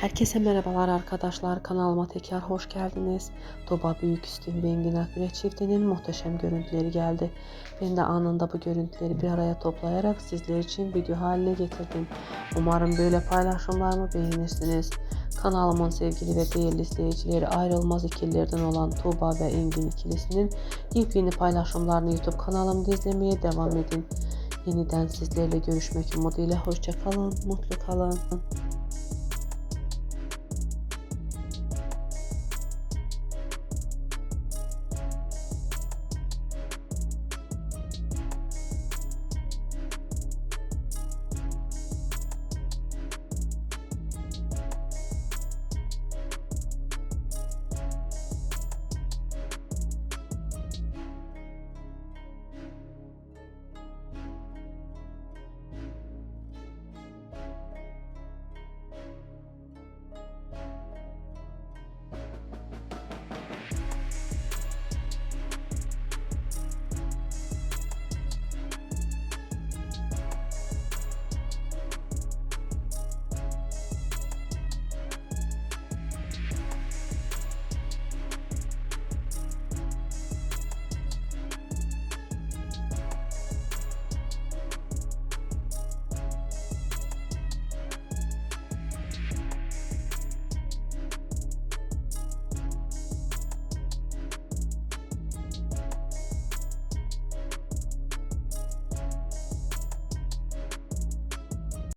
Herkese merhabalar arkadaşlar. Kanalıma tekrar hoş geldiniz. Tuba Büyüküstün ve Engin Akgüre çiftinin muhteşem görüntüleri geldi. Ben de anında bu görüntüleri bir araya toplayarak sizler için video haline getirdim. Umarım böyle paylaşımlarımı beğenirsiniz. Kanalımın sevgili ve değerli izleyicileri ayrılmaz ikililerden olan Tuba ve Engin ikilisinin yepyeni paylaşımlarını YouTube kanalımda izlemeye devam edin. Yeniden sizlerle görüşmek umuduyla hoşça kalın, mutlu kalın.